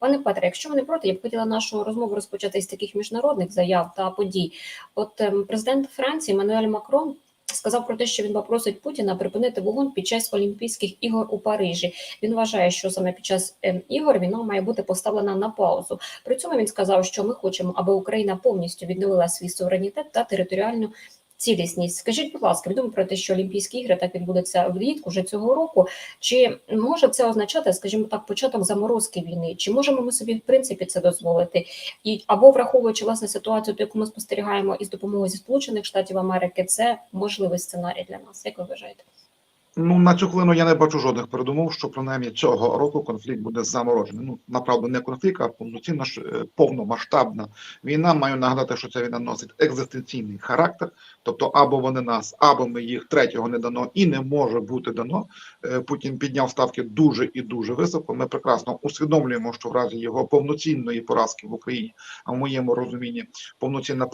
Пане Петре, якщо ви не проти, я б хотіла нашу розмову розпочати з таких міжнародних заяв та подій. От ем, президент Франції Мануель Макрон сказав про те, що він попросить Путіна припинити вогонь під час Олімпійських ігор у Парижі. Він вважає, що саме під час ем, ігор війна має бути поставлена на паузу. При цьому він сказав, що ми хочемо, аби Україна повністю відновила свій суверенітет та територіальну цілісність. Скажіть, будь ласка, відомо про те, що Олімпійські ігри так відбудуться влітку вже цього року. Чи може це означати, скажімо так, початок заморозки війни? Чи можемо ми собі в принципі це дозволити? І або враховуючи власне ситуацію, ту, яку ми спостерігаємо із допомогою зі Сполучених Штатів Америки, це можливий сценарій для нас. Як ви вважаєте? Ну на цю хвилину я не бачу жодних передумов, що принаймні цього року конфлікт буде заморожений. Ну направду не конфлікт, а повноцінна е, повномасштабна війна. Маю нагадати, що ця війна носить екзистенційний характер. Тобто, або вони нас, або ми їх третього не дано і не може бути дано. Е, Путін підняв ставки дуже і дуже високо. Ми прекрасно усвідомлюємо, що в разі його повноцінної поразки в Україні, а в моєму розумінні повноцінна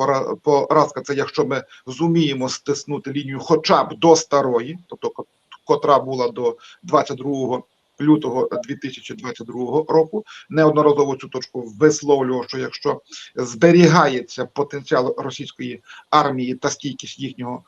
поразка це якщо ми зуміємо стиснути лінію, хоча б до старої, тобто котра була до 22 лютого 2022 року. Неодноразово цю точку висловлював, що якщо зберігається потенціал російської армії та стійкість їхнього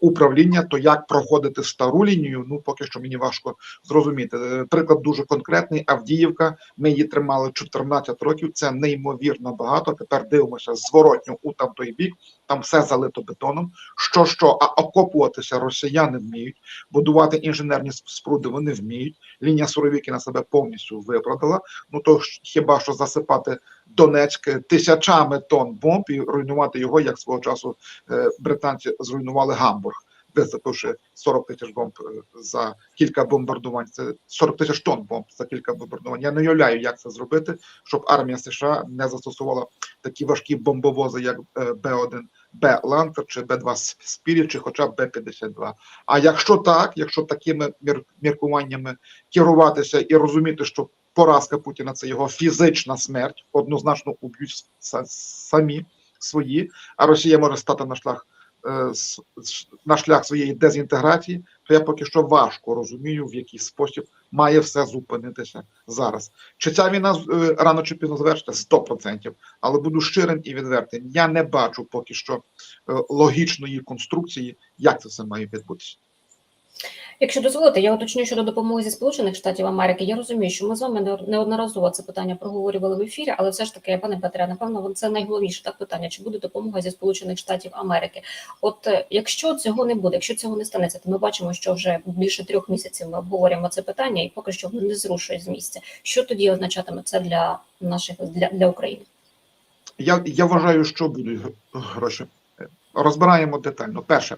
управління, то як проходити стару лінію? Ну поки що мені важко зрозуміти. Е, Приклад дуже конкретний. Авдіївка. Ми її тримали 14 років. Це неймовірно багато. Тепер дивимося зворотньо у там той бік. Там все залито бетоном. Що що, а окопуватися росіяни вміють, будувати інженерні споруди вони вміють. Лінія Суровіки на себе повністю виправдала. Ну то хіба що засипати Донецьк тисячами тонн бомб і руйнувати його, як свого часу е, британці зруйнували Гамбург, висипавши 40 тисяч бомб е, за кілька бомбардувань. Це 40 тисяч тонн бомб за кілька бомбардувань. Я не уявляю, як це зробити, щоб армія США не застосувала такі важкі бомбовози, як е, Б-1 Б Лантер чи Б2 Спіріт, чи хоча б Б-52. А якщо так, якщо такими міркуваннями керуватися і розуміти, що поразка Путіна це його фізична смерть, однозначно уб'ють самі свої, а Росія може стати на шлях е, на шлях своєї дезінтеграції, то я поки що важко розумію, в який спосіб має все зупинитися зараз. Чи ця війна е, рано чи пізно завершиться? 100%. Але буду щирим і відвертим. Я не бачу поки що е, логічної конструкції, як це все має відбутися. Якщо дозволите, я уточню щодо допомоги зі Сполучених Штатів Америки. Я розумію, що ми з вами неодноразово це питання проговорювали в ефірі, але все ж таки, пане Петре, напевно, це найголовніше так питання: чи буде допомога зі Сполучених Штатів Америки? От е, якщо цього не буде, якщо цього не станеться, то ми бачимо, що вже більше трьох місяців ми обговорюємо це питання, і поки що воно не зрушує з місця. Що тоді означатиме це для наших для, для України? Я, я вважаю, що будуть гроші. Розбираємо детально. Перше,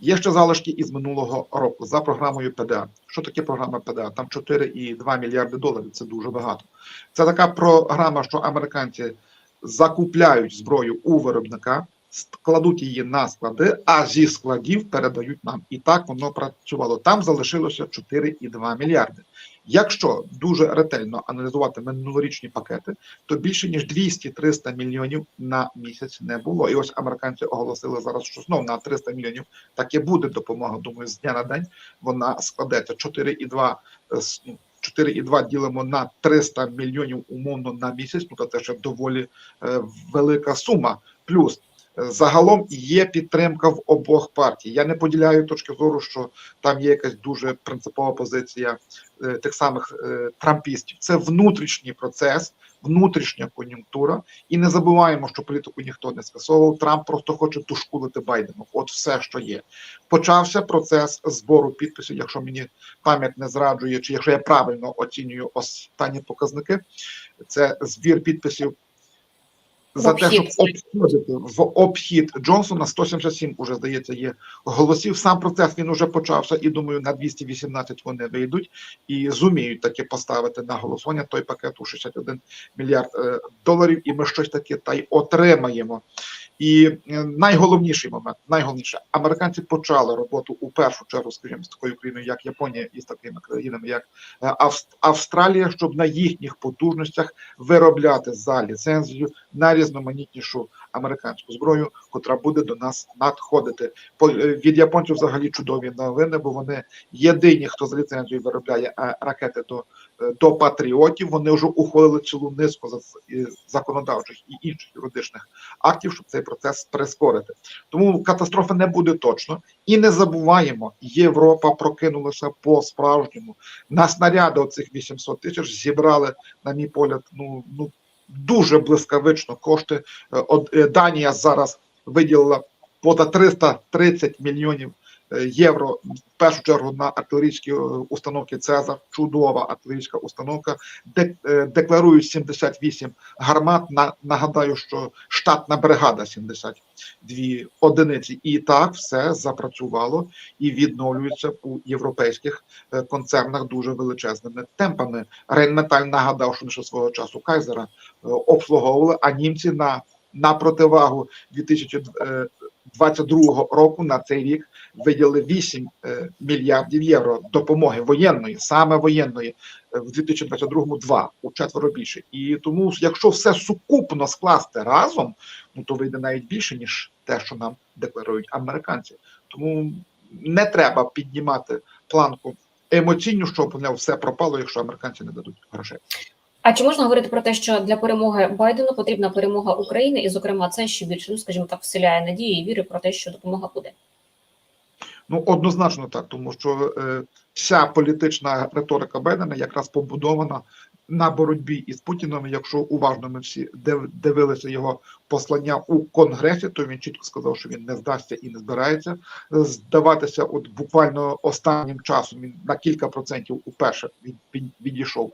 є ще залишки із минулого року за програмою ПДА. Що таке програма ПДА? Там 4,2 мільярди доларів. Це дуже багато. Це така програма, що американці закупляють зброю у виробника, складуть її на склади, а зі складів передають нам. І так воно працювало. Там залишилося 4,2 мільярди. Якщо дуже ретельно аналізувати минулорічні пакети, то більше ніж 200-300 мільйонів на місяць не було. І ось американці оголосили зараз, що знов на 300 мільйонів так і буде допомога. Думаю, з дня на день вона складеться 4,2 е, с- ну, 4,2 ділимо на 300 мільйонів умовно на місяць. Ну то це ще доволі е, велика сума. Плюс е, загалом є підтримка в обох партій. Я не поділяю точки зору, що там є якась дуже принципова позиція е, тих самих е, трампістів. Це внутрішній процес, внутрішня кон'юнктура. І не забуваємо, що політику ніхто не скасовував. Трамп просто хоче дошкулити Байдену. От все, що є. Почався процес збору підписів, якщо мені пам'ять не зраджує, чи якщо я правильно оцінюю останні показники, це збір підписів. За те, щоб обходити в обхід Джонсона 177 уже здається є голосів. Сам процес він уже почався, і думаю, на 218 вони вийдуть і зуміють таки поставити на голосування той пакет у 61 мільярд е, доларів, і ми щось таке та й отримаємо. І е, найголовніший момент, найголовніше, американці почали роботу у першу чергу, скажімо, з такою країною, як Японія, і з такими країнами, як е, Австралія, щоб на їхніх потужностях виробляти за ліцензію на найрізноманітнішу американську зброю, котра буде до нас надходити. Е, Від японців взагалі чудові новини, бо вони єдині, хто з ліцензією виробляє е, ракети до, е, до патріотів. Вони вже ухвалили цілу низку законодавчих і інших юридичних актів, щоб цей процес прискорити. Тому катастрофи не буде точно. І не забуваємо, Європа прокинулася по справжньому. На снаряди оцих 800 тисяч зібрали, на мій погляд, ну ну дуже блискавично кошти. Е, е, Данія зараз виділила понад 330 мільйонів євро в першу чергу на артилерійські е, установки Цезар. Чудова артилерійська установка. Де, е, декларують 78 гармат. На, нагадаю, що штатна бригада 72 одиниці. І так все запрацювало і відновлюється у європейських е, концернах дуже величезними темпами. Рейнметаль нагадав, що ще свого часу Кайзера е, обслуговували, а німці на, на противагу 2022 року на цей рік виділили 8 е, мільярдів євро допомоги воєнної, саме воєнної, е, в 2022-му 2, у четверо більше. І тому, якщо все сукупно скласти разом, ну то вийде навіть більше, ніж те, що нам декларують американці. Тому не треба піднімати планку емоційну, щоб воно все пропало, якщо американці не дадуть грошей. А чи можна говорити про те, що для перемоги Байдену потрібна перемога України, і, зокрема, це ще більше, ну скажімо так, вселяє надії і віри про те, що допомога буде? Ну однозначно так, тому що е, вся політична риторика Байдена якраз побудована на боротьбі із Путіном. Якщо уважно ми всі див- дивилися його послання у Конгресі, то він чітко сказав, що він не здасться і не збирається е, здаватися. От буквально останнім часом він на кілька процентів уперше від, відійшов,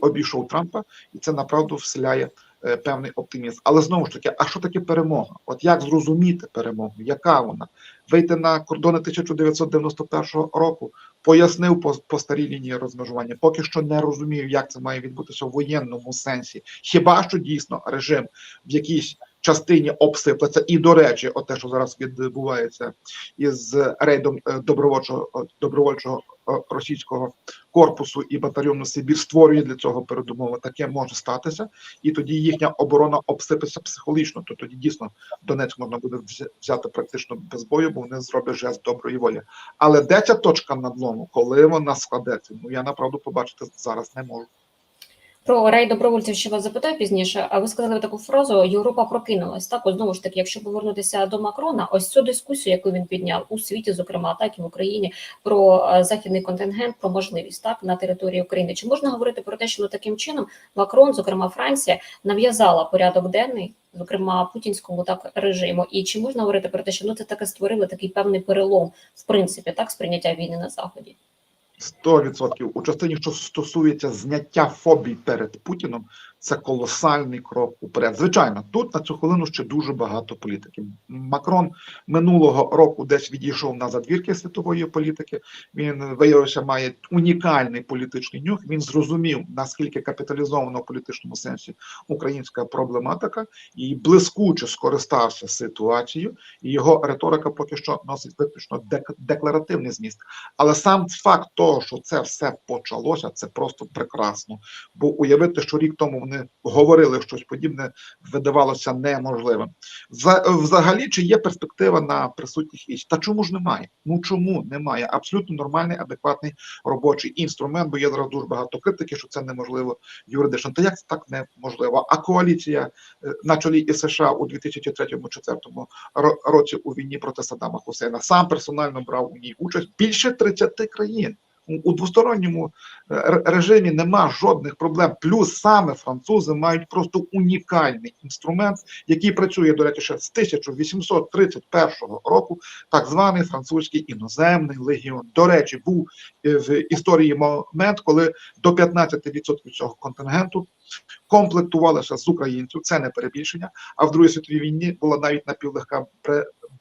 обійшов Трампа, і це направду вселяє е, певний оптимізм. Але знову ж таки, а що таке перемога? От як зрозуміти перемогу? Яка вона? Вийти на кордони 1991 року, пояснив по, по старій лінії розмежування. Поки що не розумію, як це має відбутися в воєнному сенсі. Хіба що дійсно режим в якійсь частині обсиплеться, і до речі, от те, що зараз відбувається із рейдом е, добровольчого добровольчого е, російського корпусу і батальйону Сибір створює для цього передумови. Таке може статися, і тоді їхня оборона обсипеться психологічно. То тоді дійсно Донецьк можна буде взя- взяти практично без бою, бо вони зроблять жест доброї волі. Але де ця точка надлому, коли вона складеться? Ну я направду побачити зараз не можу. Про рей добровольців ще вас запитаю пізніше. А ви сказали таку фразу Європа прокинулась. Так, знову ж таки, якщо повернутися до Макрона, ось цю дискусію, яку він підняв у світі, зокрема так і в Україні, про е, західний контингент, про можливість так на території України. Чи можна говорити про те, що таким чином Макрон, зокрема Франція, нав'язала порядок денний, зокрема путінському так режиму, і чи можна говорити про те, що ну це таке створили такий певний перелом в принципі так сприйняття війни на заході? 100% у частині, що стосується зняття фобій перед Путіном, це колосальний крок уперед. Звичайно, тут на цю хвилину ще дуже багато політиків. Макрон минулого року десь відійшов на задвірки світової політики. Він виявився, має унікальний політичний нюх. Він зрозумів наскільки капіталізована в політичному сенсі українська проблематика, і блискуче скористався ситуацією. І його риторика поки що носить виключно дек- декларативний зміст. Але сам факт того, що це все почалося, це просто прекрасно. Бо уявити, що рік тому вони говорили щось подібне, видавалося неможливим. Взагалі, чи є перспектива на присутніх військ? Та чому ж немає? Ну чому немає? Абсолютно нормальний, адекватний робочий інструмент, бо є зараз дуже багато критики, що це неможливо юридично. Та як це так неможливо? А коаліція е, на чолі із США у 2003-2004 році у війні проти Саддама Хусейна сам персонально брав у ній участь більше 30 країн. У- двосторонньому е, режимі нема жодних проблем. Плюс саме французи мають просто унікальний інструмент, який працює, до речі, ще з 1831 року, так званий французький іноземний легіон. До речі, був е, в історії момент, коли до 15% цього контингенту комплектувалися з українців. Це не перебільшення. А в Другій світовій війні була навіть напівлегка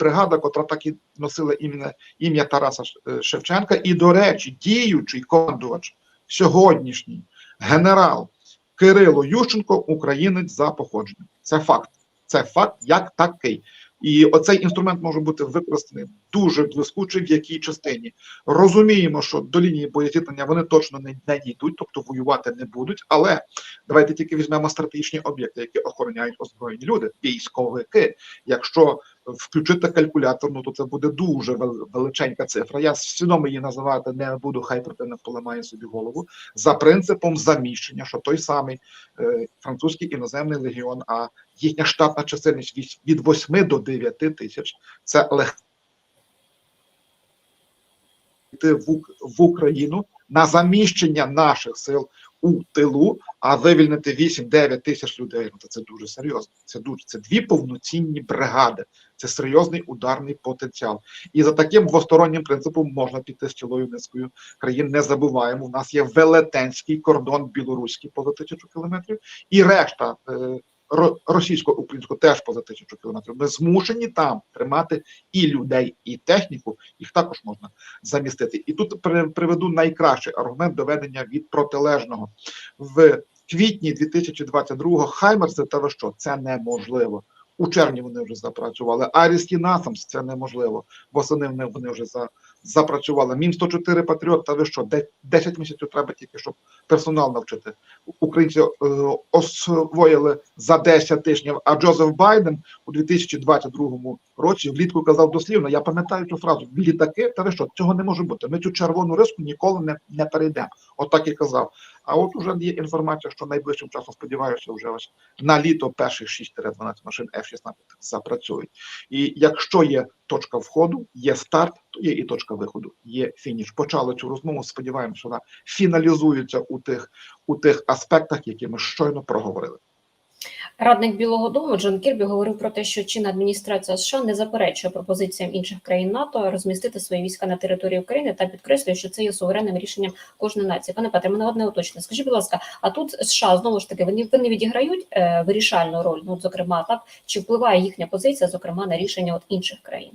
бригада, котра так і носила ім'я ім'я Тараса е, Шевченка. І, до речі, діючий командувач сьогоднішній генерал Кирило Ющенко, українець за походженням. Це факт. Це факт як такий. І оцей інструмент може бути використаний дуже блискуче в якій частині. Розуміємо, що до лінії боєзіткнення вони точно не, не дійдуть, тобто воювати не будуть. Але давайте тільки візьмемо стратегічні об'єкти, які охороняють озброєні люди, військовики. Якщо включити калькулятор, ну то це буде дуже величенька цифра. Я свідомо її називати не буду, хай противник поламає собі голову за принципом заміщення, що той самий е, французький іноземний легіон, а їхня штатна чисельність від, від 8 до 9 тисяч. Це легко в Україну на заміщення наших сил у тилу, а вивільнити 8-9 тисяч людей. Ну, це дуже серйозно. Це дуже це дві повноцінні бригади. Це серйозний ударний потенціал. І за таким двостороннім принципом можна піти з цілою низкою країн. Не забуваємо, у нас є велетенський кордон білоруський поза тисячу кілометрів, і решта е, ро- російсько-українського теж поза тисячу кілометрів. Ми змушені там тримати і людей, і техніку. Їх також можна замістити. І тут приведу найкращий аргумент доведення від протилежного в квітні 2022-го Хаймерси та ви що це неможливо. У червні вони вже запрацювали. Арісті Насамс це неможливо. Восени вони вже за, запрацювали. Мін 104 Патріот, та ви що? Де, 10 місяців треба тільки, щоб персонал навчити. Українці е, освоїли за 10 тижнів. А Джозеф Байден у 2022 році влітку казав дослівно: я пам'ятаю цю фразу: літаки, та ви що, цього не може бути. Ми цю червону риску ніколи не, не перейдемо. Отак і казав. А от уже є інформація, що найближчим часом сподіваюся, вже ось на літо перших 6-12 машин F-16 запрацюють. І якщо є точка входу, є старт, є і точка виходу, є фініш. Почали цю розмову. Сподіваємося, що вона фіналізується у тих у тих аспектах, які ми щойно проговорили. Радник Білого Дому Джон Кірбі говорив про те, що чинна адміністрація США не заперечує пропозиціям інших країн НАТО розмістити свої війська на території України та підкреслює, що це є суверенним рішенням кожної нації. Пане Петре, мене одне уточнення. Скажіть, будь ласка, а тут США знову ж таки вони, вони відіграють е, вирішальну роль? Ну, зокрема, так чи впливає їхня позиція, зокрема, на рішення от інших країн?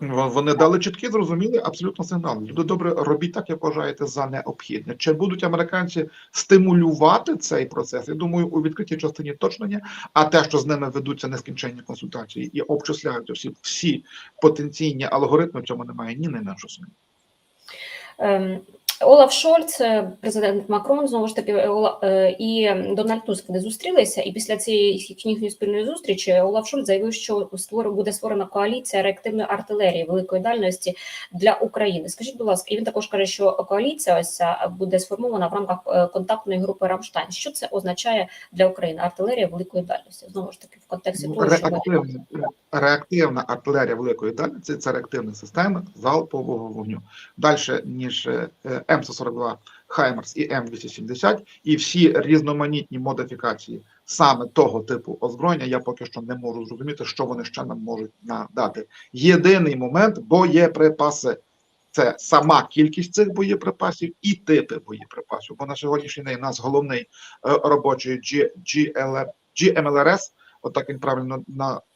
Вон- Вони дали чіткі, зрозуміли абсолютно сигнал. Люди добре робіть так, як вважаєте за необхідне. Чи будуть американці стимулювати цей процес? Я думаю, у відкритій частині точно ні. А те, що з ними ведуться нескінченні консультації і обчисляють всі, всі потенційні алгоритми, в цьому немає ні найменшого сумніву. Олаф Шольц, е, президент Макрон, знову ж таки, е, е, і Дональд Туск вони зустрілися. І після цієї їхньої спільної зустрічі Олаф Шольц заявив, що буде створена коаліція реактивної артилерії великої дальності для України. Скажіть, будь ласка, і він також каже, що коаліція ось буде сформована в рамках контактної групи Рамштайн. Що це означає для України? Артилерія великої дальності? Знову ж таки, в контексті того, що Реактивна, реактивна артилерія великої дальності це реактивна система залпового вогню. Далі, ніж М142 Хаймерс і М270, і всі різноманітні модифікації саме того типу озброєння, я поки що не можу зрозуміти, що вони ще нам можуть надати. Єдиний момент боєприпаси. Це сама кількість цих боєприпасів і типи боєприпасів. Бо на сьогоднішній день у нас головний е, робочий G, GL, GMLRS, отак він правильно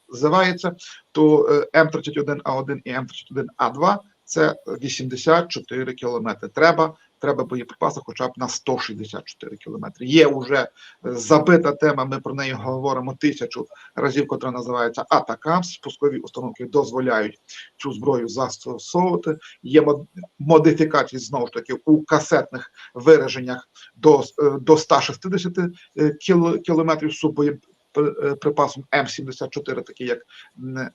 називається, то е, М31А1 і М31А2 це 84 кілометри. Треба, треба боєприпаси хоча б на 164 кілометри. Є вже е, забита тема, ми про неї говоримо тисячу разів, котра називається Атакамс. Спускові установки дозволяють цю зброю застосовувати. Є мод- модифікації знову ж таки у касетних вираженнях до, е, до 160 е, кілометрів з суббоєприпасом М74, такий як,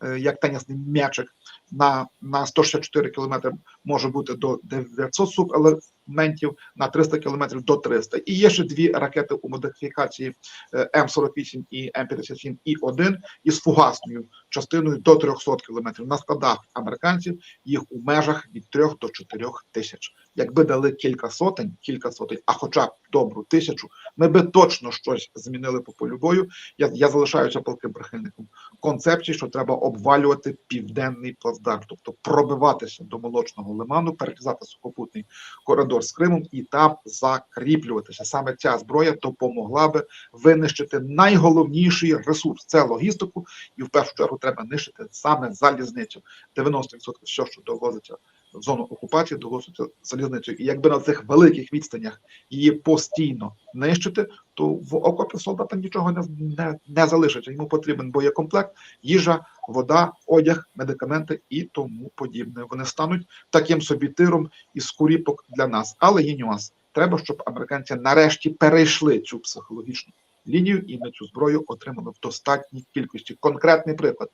е, як тенісний м'ячик на, на 164 кілометри може бути до 900 субелементів, на 300 кілометрів до 300. І є ще дві ракети у модифікації е, М48 і М57 І1 із фугасною частиною до 300 кілометрів. На складах американців їх у межах від 3 до 4 тисяч. Якби дали кілька сотень, кілька сотень, а хоча б добру тисячу, ми би точно щось змінили по полю бою. Я, я залишаюся палким прихильником концепції, що треба обвалювати південний плацдарм, тобто пробиватися до молочного лиману, перерізати сухопутний коридор з Кримом і там закріплюватися. Саме ця зброя допомогла би винищити найголовніший ресурс це логістику, і в першу чергу треба нищити саме залізницю. 90% все, що довозиться зону окупації довгосуться залізницею. І якби на цих великих відстанях її постійно нищити, то в окопі солдата нічого не, не, не залишиться. Йому потрібен боєкомплект, їжа, вода, одяг, медикаменти і тому подібне. Вони стануть таким собі тиром із куріпок для нас. Але є нюанс. Треба, щоб американці нарешті перейшли цю психологічну лінію і ми цю зброю отримали в достатній кількості. Конкретний приклад: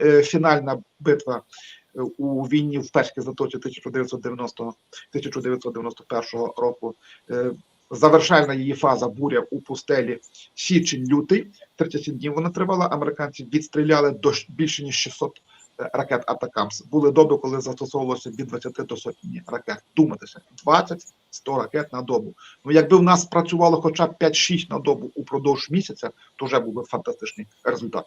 е, фінальна битва у війні в перській затоці 1990 1991 року. е, Завершальна її фаза буря у пустелі січень-лютий. 37 днів вона тривала. Американці відстріляли до більше ніж 600 е, ракет Атакамс. Були доби, коли застосовувалося від 20 до сотні ракет. Думатися, 20-100 ракет на добу. Ну, якби в нас працювало хоча б 5-6 на добу упродовж місяця, то вже був би фантастичний результат.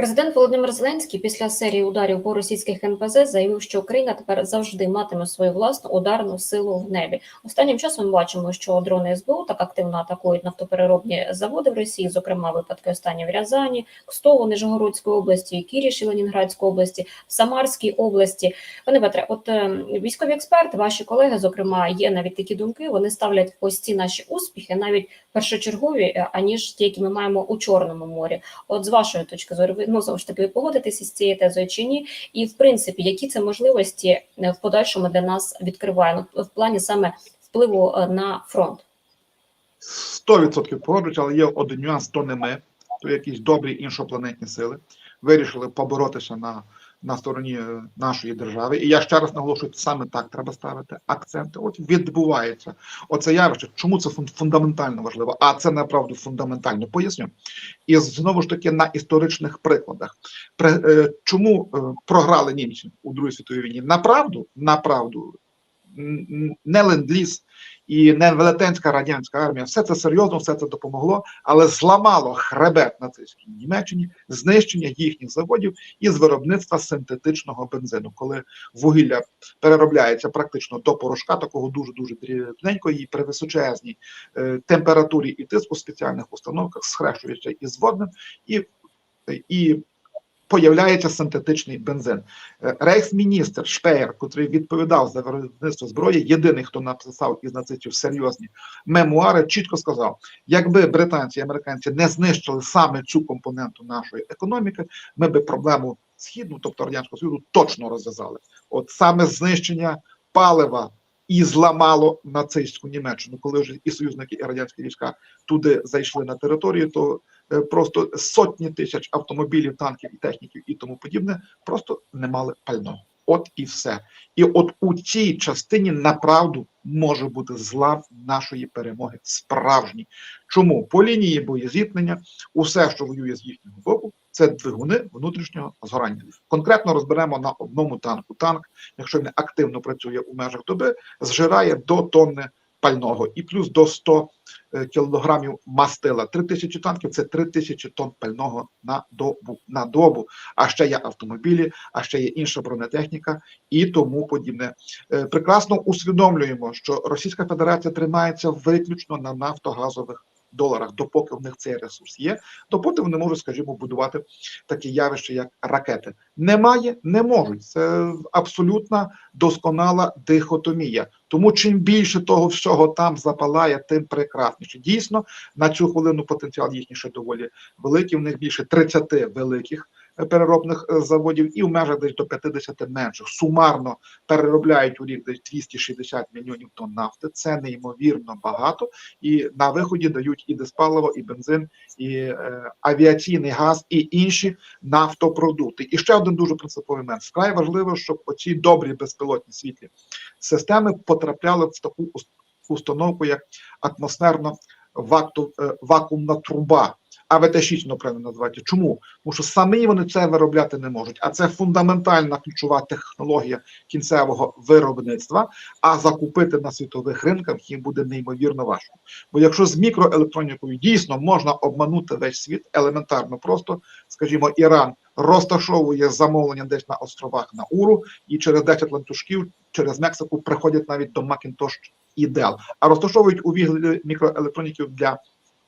Президент Володимир Зеленський після серії ударів по російських НПЗ заявив, що Україна тепер завжди матиме свою власну ударну силу в небі. Останнім часом ми бачимо, що дрони СБУ так активно атакують нафтопереробні заводи в Росії, зокрема випадки останні в Рязані, Кстово, Нижегородської області, Кіріші, Ленінградської області, Самарській області. Пане Петре, от е, військові експерти, ваші колеги, зокрема, є навіть такі думки. Вони ставлять ось ці наші успіхи навіть першочергові, е, аніж ті, які ми маємо у Чорному морі. От з вашої точки зору, ви ну ж таки ви погодитеся з цією тезою чи ні? І в принципі, які це можливості е, в подальшому для нас відкриває ну, в плані саме впливу е, на фронт? 100% погоджуюсь, але є один нюанс, то не ми, то якісь добрі іншопланетні сили вирішили поборотися на, на стороні е, нашої держави. І я ще раз наголошую, саме так треба ставити акценти. От відбувається оце явище. Чому це фун- фундаментально важливо? А це направду фундаментально поясню. І знову ж таки на історичних прикладах. При, е, чому е, програли німці у Другій світовій війні? Направду, направду, не ленд-ліз і не велетенська радянська армія. Все це серйозно, все це допомогло, але зламало хребет нацистській Німеччині, знищення їхніх заводів із виробництва синтетичного бензину, коли вугілля переробляється практично до порошка, такого дуже дуже дрібненького, і при височезній е, температурі і тиску в спеціальних установках схрещується із водним і, і появляється синтетичний бензин. Е, Рейхсміністр Шпеєр, котрий відповідав за виробництво зброї, єдиний, хто написав із нацистів серйозні мемуари, чітко сказав: якби британці і американці не знищили саме цю компоненту нашої економіки, ми би проблему східну, тобто радянського союзу, точно розв'язали. От саме знищення палива. І зламало нацистську Німеччину, коли вже і союзники, і радянські війська туди зайшли на територію, то просто сотні тисяч автомобілів, танків і техніків і тому подібне просто не мали пального. От і все. І от у цій частині направду може бути злам нашої перемоги справжній. Чому по лінії боєзіткнення усе, що воює з їхнього боку, це двигуни внутрішнього згорання. Конкретно розберемо на одному танку. Танк, якщо він активно працює у межах доби, зжирає до тонни пального і плюс до 100 е, кілограмів мастила. 3 тисячі танків це 3 тисячі тонн пального на добу. На добу. А ще є автомобілі, а ще є інша бронетехніка і тому подібне. Е, Прекрасно усвідомлюємо, що Російська Федерація тримається виключно на нафтогазових доларах, допоки в них цей ресурс є, допоки вони можуть, скажімо, будувати такі явища, як ракети. Немає, не можуть. Це абсолютна досконала дихотомія. Тому чим більше того всього там запалає, тим прекрасніше. Дійсно, на цю хвилину потенціал їхній ще доволі великий. В них більше 30 великих переробних е, заводів і в межах десь до 50 менших. Сумарно переробляють у рік десь 260 мільйонів тонн нафти. Це неймовірно багато. І на виході дають і диспаливо, і бензин, і е, авіаційний газ, і інші нафтопродукти. І ще один дуже принциповий момент. Вкрай важливо, щоб оці добрі безпілотні світлі системи потрапляли в таку установку, як атмосферно е, вакуумна труба. АВТ-6 воно правильно називається. Чому? Тому що самі вони це виробляти не можуть, а це фундаментальна ключова технологія кінцевого виробництва. А закупити на світових ринках їм буде неймовірно важко. Бо якщо з мікроелектронікою дійсно можна обманути весь світ елементарно, просто скажімо, Іран розташовує замовлення десь на островах на Уру, і через 10 ланцюжків через Мексику приходять навіть до Macintosh і Dell, а розташовують у вигляді мікроелектроніків для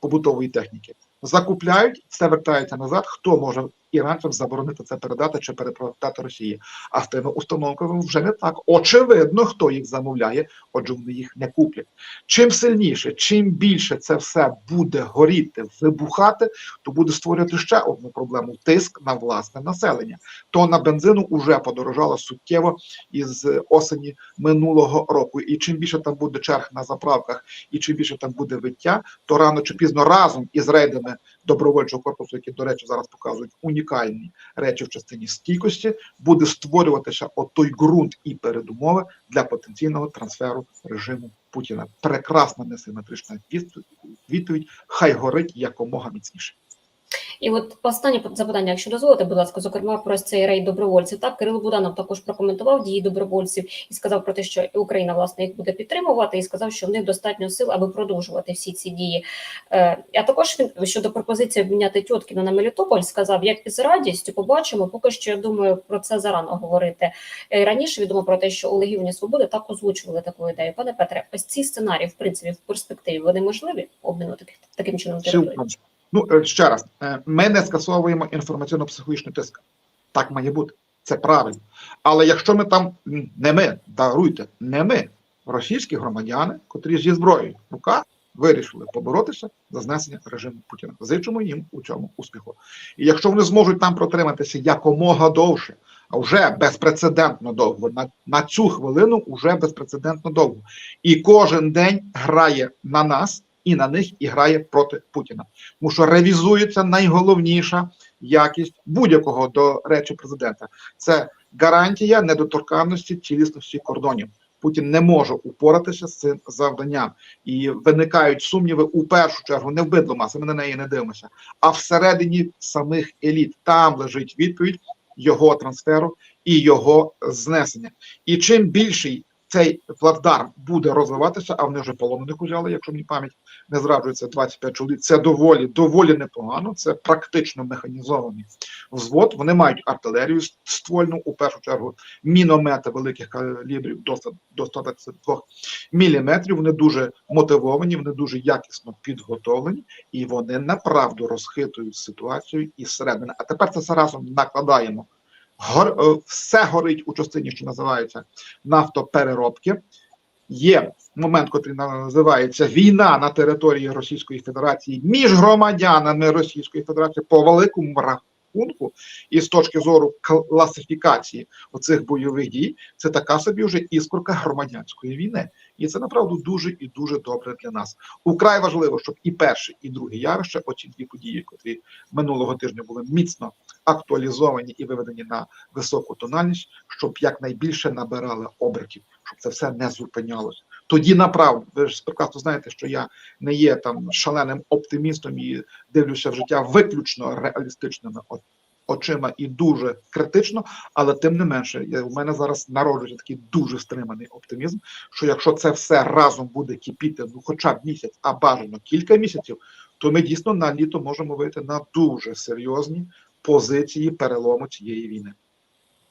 побутової техніки. Закупляють, все вертається назад. Хто може іранцям заборонити це передати чи перепродати Росії? А з тими установками вже не так. Очевидно, хто їх замовляє, отже, вони їх не куплять. Чим сильніше, чим більше це все буде горіти, вибухати, то буде створювати ще одну проблему: тиск на власне населення. То на бензину вже подорожало суттєво із осені минулого року. І чим більше там буде черг на заправках, і чим більше там буде виття, то рано чи пізно разом із рейдами добровольчого корпусу, які, до речі, зараз показують унікальні речі в частині стійкості, буде створюватися отой той ґрунт і передумови для потенційного трансферу режиму Путіна. Прекрасна несиметрична. Відповідь хай горить якомога міцніше. І от останнє запитання, якщо дозволите, будь ласка, зокрема про цей рейд добровольців. Так, Кирило Буданов також прокоментував дії добровольців і сказав про те, що Україна власне їх буде підтримувати, і сказав, що в них достатньо сил, аби продовжувати всі ці дії. Е, а також він щодо пропозиції обміняти Тьоткіна на Мелітополь сказав, як із радістю побачимо. Поки що я думаю про це зарано говорити. Е, раніше відомо про те, що у Легіоні Свободи так озвучували таку ідею. Пане Петре, ось ці сценарії, в принципі, в перспективі вони можливі обміну таких таким чином території? Ну е, ще раз, е, ми не скасовуємо інформаційно-психологічний тиск. Так має бути. Це правильно. Але якщо ми там не ми, даруйте, не ми, російські громадяни, котрі зі зброєю в руках вирішили поборотися за знесення режиму Путіна. Зичимо їм у цьому успіху. І якщо вони зможуть там протриматися якомога довше, а вже безпрецедентно довго, на, на цю хвилину вже безпрецедентно довго. І кожен день грає на нас і на них і грає проти Путіна. Тому що ревізується найголовніша якість будь-якого до речі президента. Це гарантія недоторканності цілісності кордонів. Путін не може упоратися з цим завданням, і виникають сумніви у першу чергу не в бидломаси, ми на неї не дивимося, а всередині самих еліт. Там лежить відповідь його трансферу і його знесення. І чим більший цей плацдарм буде розвиватися, а вони вже полонених узяли, якщо мені пам'ять не зраджується 25 чоловік. Це доволі доволі непогано. Це практично механізований взвод. Вони мають артилерію ствольну, у першу чергу міномети великих калібрів до 100 до 122 міліметрів. Вони дуже мотивовані, вони дуже якісно підготовлені, і вони направду розхитують ситуацію із середини. А тепер це разом накладаємо. Гор, е, все горить у частині, що називається нафтопереробки. Є момент, який називається війна на території Російської Федерації між громадянами Російської Федерації по великому рахунку, і з точки зору класифікації оцих бойових дій, це така собі вже іскорка громадянської війни. І це направду дуже і дуже добре для нас. Украй важливо, щоб і перше, і друге явище, оці дві події, котрі минулого тижня були міцно актуалізовані і виведені на високу тональність, щоб якнайбільше набирали обертів, щоб це все не зупинялося. Тоді направду, ви ж прекрасно знаєте, що я не є там шаленим оптимістом і дивлюся в життя виключно реалістичними очима і дуже критично, але тим не менше, я, у мене зараз народжується такий дуже стриманий оптимізм, що якщо це все разом буде кипіти, ну хоча б місяць, а бажано кілька місяців, то ми дійсно на літо можемо вийти на дуже серйозні позиції перелому цієї війни.